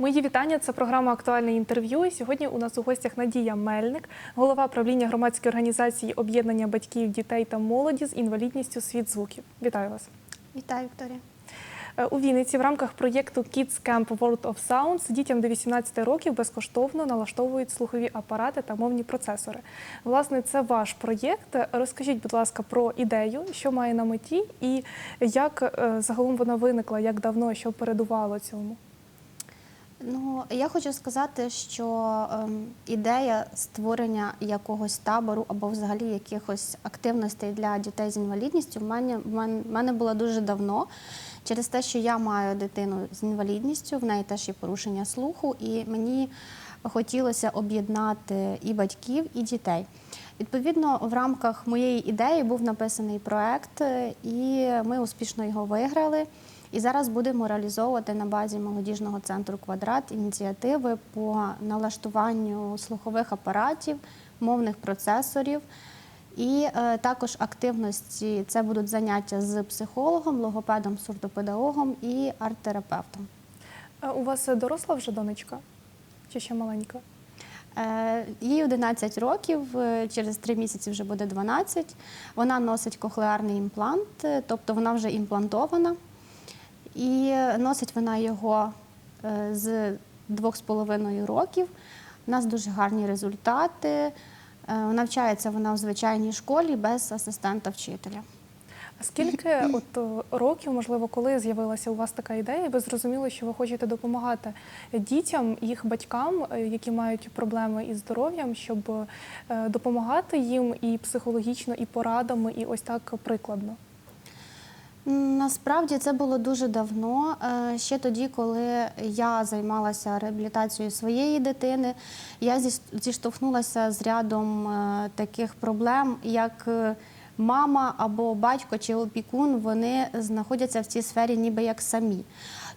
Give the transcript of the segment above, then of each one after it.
Мої вітання. Це програма Актуальне інтерв'ю. І сьогодні у нас у гостях Надія Мельник, голова правління громадської організації об'єднання батьків, дітей та молоді з інвалідністю світ звуків. Вітаю вас. Вітаю, Вікторія. Е, У Вінниці в рамках проєкту Kids Camp World of Sounds дітям до 18 років безкоштовно налаштовують слухові апарати та мовні процесори. Власне, це ваш проєкт. Розкажіть, будь ласка, про ідею, що має на меті, і як е, загалом вона виникла, як давно, що передувало цьому. Ну, я хочу сказати, що ем, ідея створення якогось табору або взагалі якихось активностей для дітей з інвалідністю в мене, в мене, була дуже давно. Через те, що я маю дитину з інвалідністю, в неї теж є порушення слуху, і мені хотілося об'єднати і батьків, і дітей. Відповідно, в рамках моєї ідеї був написаний проект, е, і ми успішно його виграли. І зараз будемо реалізовувати на базі молодіжного центру квадрат ініціативи по налаштуванню слухових апаратів, мовних процесорів. І е, також активності це будуть заняття з психологом, логопедом, сурдопедагогом і арт-терапевтом. У вас доросла вже донечка? Чи ще маленька? Е, Їй 11 років, е, через 3 місяці вже буде 12. Вона носить кохлеарний імплант, е, тобто вона вже імплантована. І носить вона його е, з 2,5 років. У нас дуже гарні результати. Е, Навчається вона в звичайній школі без асистента вчителя. А скільки от років, можливо, коли з'явилася у вас така ідея, і ви зрозуміли, що ви хочете допомагати дітям, їх батькам, е, які мають проблеми із здоров'ям, щоб е, допомагати їм і психологічно, і порадами, і ось так прикладно? Насправді це було дуже давно. Е, Ще тоді, коли я займалася реабілітацією своєї дитини, я зіштовхнулася з рядом е, таких проблем, як е, мама або батько чи опікун, вони знаходяться в цій сфері ніби як самі.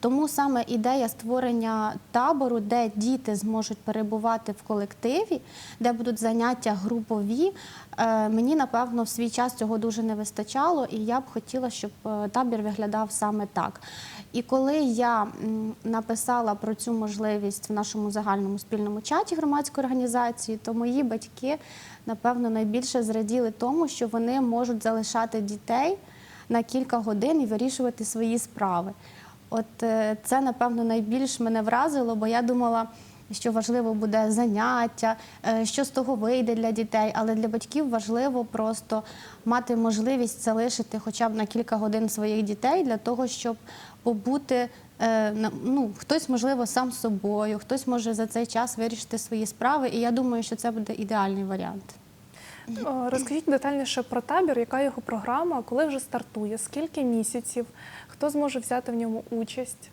Тому саме ідея створення табору, де діти зможуть перебувати в колективі, де будуть заняття групові, е, мені напевно в свій час цього дуже не вистачало, і я б хотіла, щоб е, табір виглядав саме так. І коли я написала про цю можливість в нашому загальному спільному чаті громадської організації, то мої батьки напевно найбільше зраділи тому, що вони можуть залишати дітей на кілька годин і вирішувати свої справи. От е, це, напевно, найбільш мене вразило, бо я думала, що важливо буде заняття, е, що з того вийде для дітей. Але для батьків важливо просто мати можливість залишити хоча б на кілька годин своїх дітей для того, щоб побути. е, Ну, хтось, можливо, сам собою, хтось може за цей час вирішити свої справи, і я думаю, що це буде ідеальний варіант. О, Розкажіть детальніше про табір, яка його програма, коли вже стартує, скільки місяців, хто зможе взяти в ньому участь?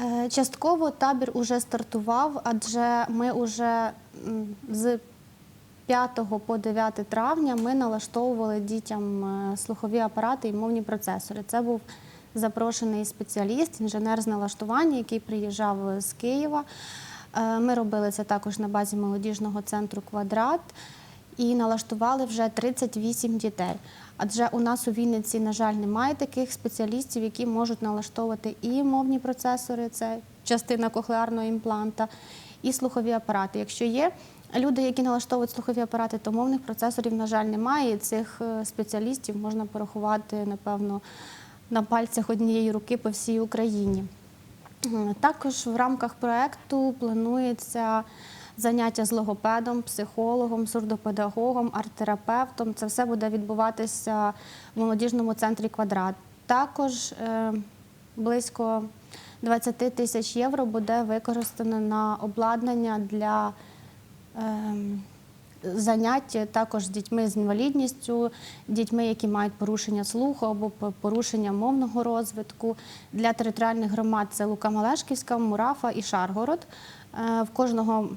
Е, Частково табір уже стартував, адже ми уже з 5 по 9 травня ми налаштовували дітям е, слухові апарати і мовні процесори. Це був запрошений спеціаліст, інженер з налаштування, який приїжджав з Києва. Е, Ми робили це також на базі молодіжного центру Квадрат і налаштували вже 38 дітей. Адже у нас у Вінниці, на жаль, немає таких спеціалістів, які можуть налаштовувати і мовні процесори, це частина кохлеарного імпланта, і слухові апарати. Якщо є люди, які налаштовують слухові апарати, то мовних процесорів, на жаль, немає. І цих е, спеціалістів можна порахувати, напевно, на пальцях однієї руки по всій Україні. Також в рамках проекту планується заняття з логопедом, психологом, сурдопедагогом, арт-терапевтом. Це все буде відбуватися в молодіжному центрі квадрат. Також е, близько 20 тисяч євро буде використано на обладнання для ем, занять також з дітьми з інвалідністю, дітьми, які мають порушення слуху або порушення мовного розвитку. Для територіальних громад це Лука Малешківська, Мурафа і Шаргород. Е, В кожного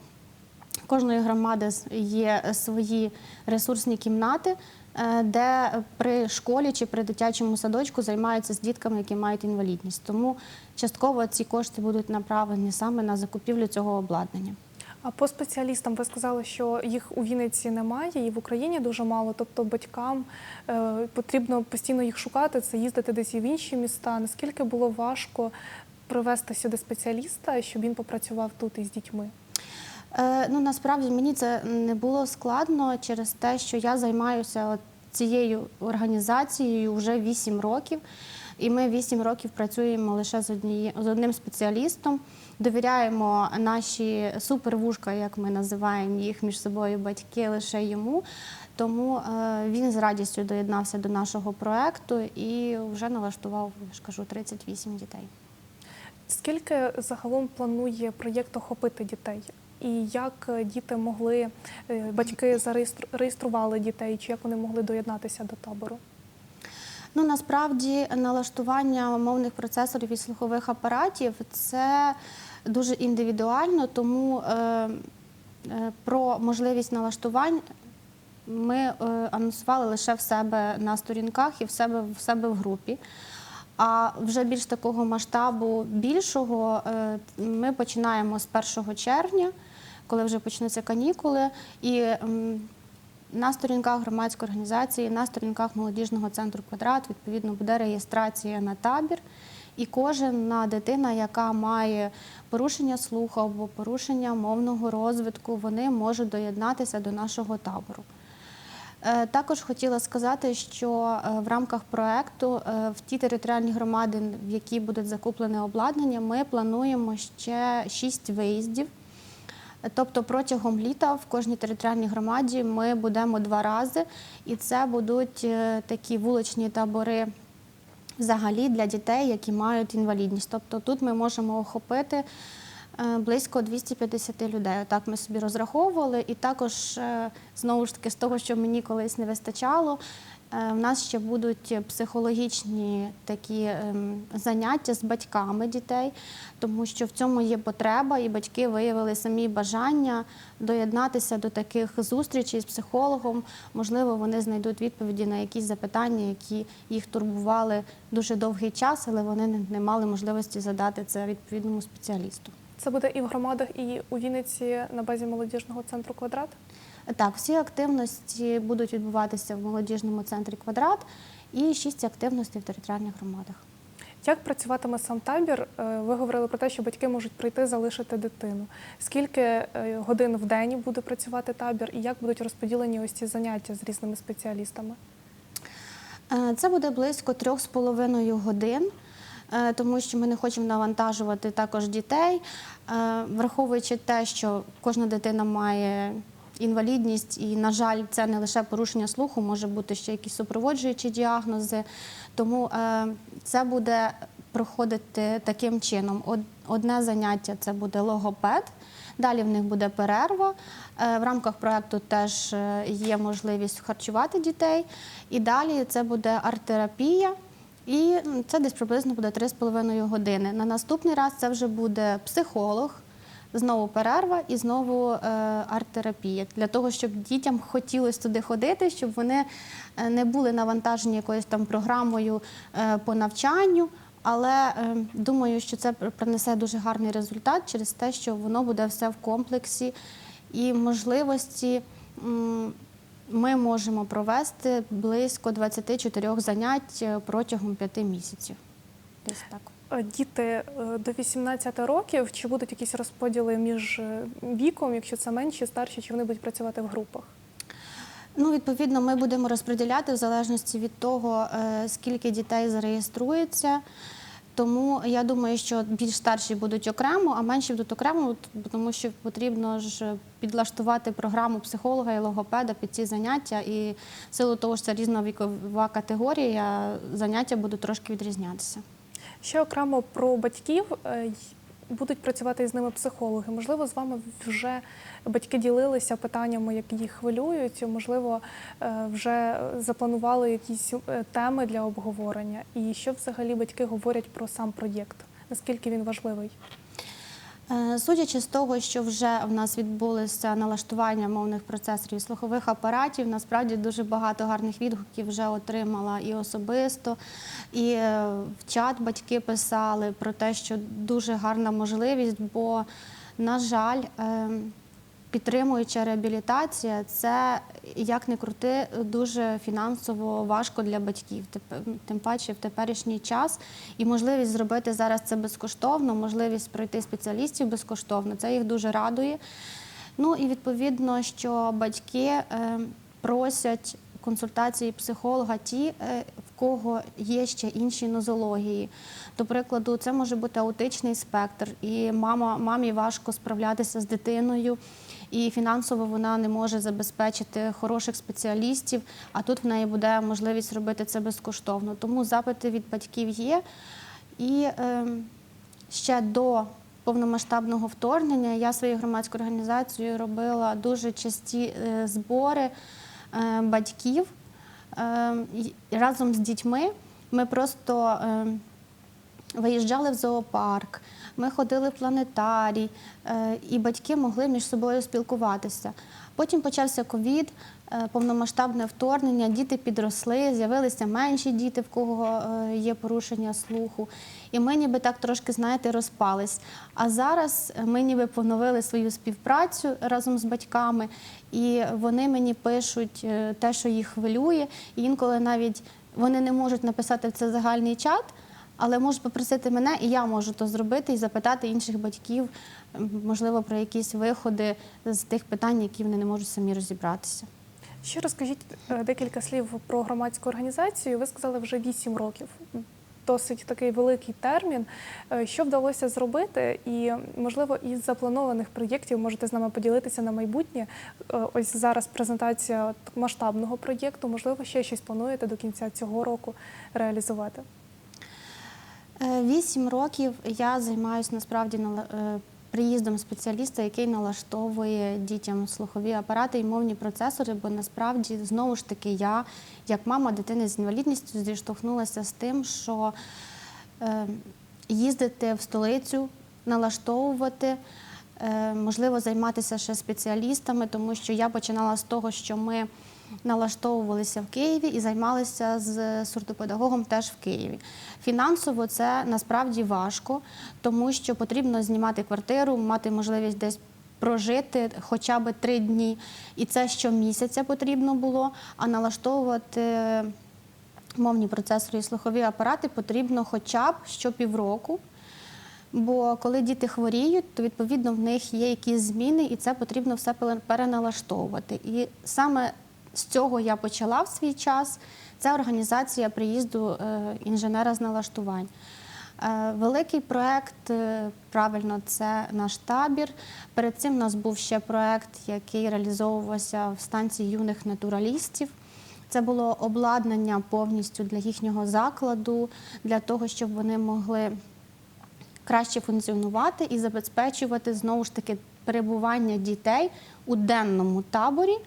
кожної громади є свої ресурсні кімнати, е, де при школі чи при дитячому садочку займаються з дітками, які мають інвалідність. Тому частково ці кошти будуть направлені саме на закупівлю цього обладнання. А по спеціалістам ви сказали, що їх у Вінниці немає і в Україні дуже мало. Тобто батькам е, потрібно постійно їх шукати, це їздити десь і в інші міста. Наскільки було важко привезти сюди спеціаліста, щоб він попрацював тут із дітьми? Е, ну насправді мені це не було складно через те, що я займаюся цією організацією вже 8 років. І ми 8 років працюємо лише з, одніє, з одним спеціалістом, довіряємо наші супервушка, як ми називаємо їх між собою батьки, лише йому. Тому е, він з радістю доєднався до нашого проекту і вже налаштував, я ж кажу, 38 дітей. Скільки загалом планує проєкт охопити дітей? І як е, діти могли, е, батьки зареєстру- реєстрували дітей, чи як вони могли доєднатися до табору? Ну насправді налаштування мовних процесорів і слухових апаратів це дуже індивідуально, тому е, е, про можливість налаштувань ми е, анонсували лише в себе на сторінках і в себе в себе в групі. А вже більш такого масштабу більшого е, ми починаємо з 1 червня, коли вже почнуться канікули. І на сторінках громадської організації, на сторінках молодіжного центру квадрат відповідно буде реєстрація на табір. І кожна дитина, яка має порушення слуху або порушення мовного розвитку, вони можуть доєднатися до нашого табору. Е, Також хотіла сказати, що е, в рамках проекту е, в ті територіальні громади, в які буде закуплене обладнання, ми плануємо ще шість виїздів. Тобто протягом літа в кожній територіальній громаді ми будемо два рази, і це будуть такі вуличні табори взагалі для дітей, які мають інвалідність. Тобто тут ми можемо охопити близько 250 людей. Отак ми собі розраховували. І також, е, знову ж таки, з того, що мені колись не вистачало, е, в нас ще будуть психологічні такі ем, заняття з батьками дітей, тому що в цьому є потреба, і батьки виявили самі бажання доєднатися до таких зустрічей з психологом. Можливо, вони знайдуть відповіді на якісь запитання, які їх турбували дуже довгий час, але вони не мали можливості задати це відповідному спеціалісту. Це буде і в громадах, і у Вінниці на базі молодіжного центру квадрат. Так, всі активності будуть відбуватися в молодіжному центрі квадрат і шість активностей в територіальних громадах. Як працюватиме сам табір? Е, Ви говорили про те, що батьки можуть прийти залишити дитину. Скільки е, годин в день буде працювати табір, і як будуть розподілені ось ці заняття з різними спеціалістами? Е, Це буде близько трьох з половиною годин, тому що ми не хочемо навантажувати також дітей, Е, враховуючи те, що кожна дитина має інвалідність, і, на жаль, це не лише порушення слуху, може бути ще якісь супроводжуючі діагнози. Тому е, це буде проходити таким чином. Одне заняття це буде логопед. Далі в них буде перерва. Е, В рамках проекту теж е, є можливість харчувати дітей. І далі це буде арт-терапія. І це десь приблизно буде 3,5 години. На наступний раз це вже буде психолог, знову перерва і знову е, арт-терапія. Для того, щоб дітям хотілося туди ходити, щоб вони е, не були навантажені якоюсь там програмою е, по навчанню. Але думаю, що це принесе дуже гарний результат через те, що воно буде все в комплексі і можливості. Ми можемо провести близько 24 занять е, протягом 5 місяців. Десь так. Е, Діти е, до 18 років, чи будуть якісь розподіли між віком, якщо це менші, старші, чи вони будуть працювати в групах? Ну, відповідно, ми будемо розподіляти в залежності від того, скільки дітей зареєструється. Тому я думаю, що більш старші будуть окремо, а менші будуть окремо, тому що потрібно ж підлаштувати програму психолога і логопеда під ці заняття. І в силу того, що це різна вікова категорія, заняття будуть трошки відрізнятися. Ще окремо про батьків е, будуть працювати з ними психологи. Можливо, з вами вже батьки ділилися питаннями, які їх хвилюють. Можливо, е, вже запланували якісь е, теми для обговорення. І що взагалі батьки говорять про сам проєкт? Наскільки він важливий? Е, Судячи з того, що вже в нас відбулося налаштування мовних процесорів і слухових апаратів, насправді дуже багато гарних відгуків вже отримала і особисто, і е, в чат батьки писали про те, що дуже гарна можливість, бо, на жаль, е, підтримуюча реабілітація це як не крути, дуже фінансово важко для батьків, тим паче в теперішній час. І можливість зробити зараз це безкоштовно, можливість пройти спеціалістів безкоштовно. Це їх дуже радує. Ну і відповідно, що батьки е, просять консультації психолога ті, е, в кого є ще інші нозології. До прикладу, це може бути аутичний спектр, і мама, мамі важко справлятися з дитиною, і фінансово вона не може забезпечити хороших спеціалістів, а тут в неї буде можливість робити це безкоштовно. Тому запити від батьків є. І е, ще до повномасштабного вторгнення я своєю громадською організацією робила дуже часті е, збори е, батьків е, разом з дітьми. Ми просто е, виїжджали в зоопарк, ми ходили в планетарій, е, і батьки могли між собою спілкуватися. Потім почався ковід, е, повномасштабне вторгнення, діти підросли, з'явилися менші діти, в кого е, є порушення слуху. І ми ніби так трошки, знаєте, розпались. А зараз ми ніби поновили свою співпрацю разом з батьками, і вони мені пишуть те, що їх хвилює. І інколи навіть вони не можуть написати в це загальний чат, але можуть попросити мене, і я можу то зробити і запитати інших батьків, можливо, про якісь виходи з тих питань, які вони не можуть самі розібратися. Ще розкажіть е, декілька слів про громадську організацію. Ви сказали вже 8 років. Досить такий великий термін. Е, Що вдалося зробити, і можливо із запланованих проєктів можете з нами поділитися на майбутнє. Е, Ось зараз презентація масштабного проєкту. Можливо, ще щось плануєте до кінця цього року реалізувати. Е, Вісім років я займаюся насправді е, приїздом спеціаліста, який налаштовує дітям слухові апарати і мовні процесори, бо насправді знову ж таки я, як мама дитини з інвалідністю, зіштовхнулася з тим, що е, їздити в столицю, налаштовувати. Можливо, займатися ще спеціалістами, тому що я починала з того, що ми налаштовувалися в Києві і займалися з сурдопедагогом теж в Києві. Фінансово це насправді важко, тому що потрібно знімати квартиру, мати можливість десь прожити хоча б три дні. І це щомісяця потрібно було, а налаштовувати мовні процесори і слухові апарати потрібно хоча б щопівроку. Бо коли діти хворіють, то відповідно в них є якісь зміни, і це потрібно все переналаштовувати. І саме з цього я почала в свій час. Це організація приїзду е, інженера з налаштувань. Е, Великий проект, е, правильно, це наш табір. Перед цим у нас був ще проект, який реалізовувався в станції юних натуралістів. Це було обладнання повністю для їхнього закладу, для того, щоб вони могли краще функціонувати і забезпечувати знову ж таки перебування дітей у денному таборі.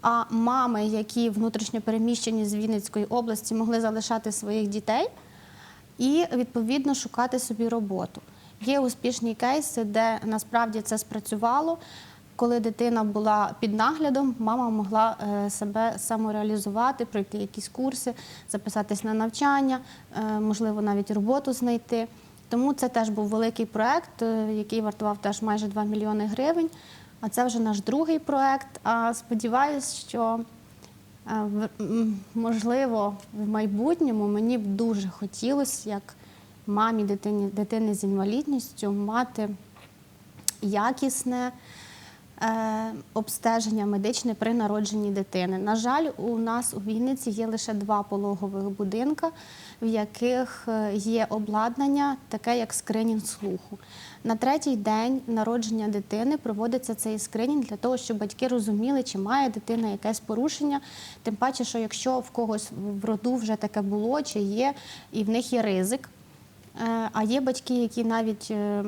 А мами, які внутрішньо переміщені з Вінницької області, могли залишати своїх дітей і відповідно шукати собі роботу. Є успішні кейси, де насправді це спрацювало. Коли дитина була під наглядом, мама могла е, себе самореалізувати, пройти якісь курси, записатись на навчання, е, можливо, навіть роботу знайти. Тому це теж був великий проект, е, який вартував теж майже 2 мільйони гривень. А це вже наш другий проект. А сподіваюсь, що е, можливо в майбутньому мені б дуже хотілося, як мамі дитині, дитини з інвалідністю, мати якісне обстеження медичне при народженні дитини. На жаль, у нас у Вінниці є лише два пологових будинка, в яких е, є обладнання, таке як скринінг слуху. На третій день народження дитини проводиться цей скринінг для того, щоб батьки розуміли, чи має дитина якесь порушення. Тим паче, що якщо в когось в роду вже таке було, чи є, і в них є ризик. Е, А є батьки, які навіть е,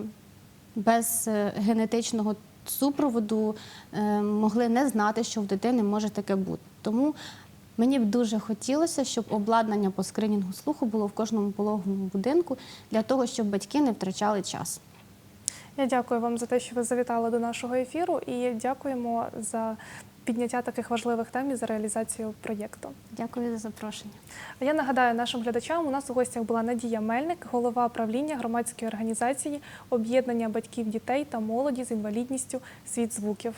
без е, генетичного супроводу е, могли не знати, що в дитини може таке бути. Тому мені б дуже хотілося, щоб обладнання по скринінгу слуху було в кожному пологовому будинку для того, щоб батьки не втрачали час. Я дякую вам за те, що ви завітали до нашого ефіру, і дякуємо за підняття таких важливих тем і за реалізацію проєкту. Дякую за запрошення. А я нагадаю нашим глядачам, у нас у гостях була Надія Мельник, голова правління громадської організації об'єднання батьків дітей та молоді з інвалідністю світ звуків.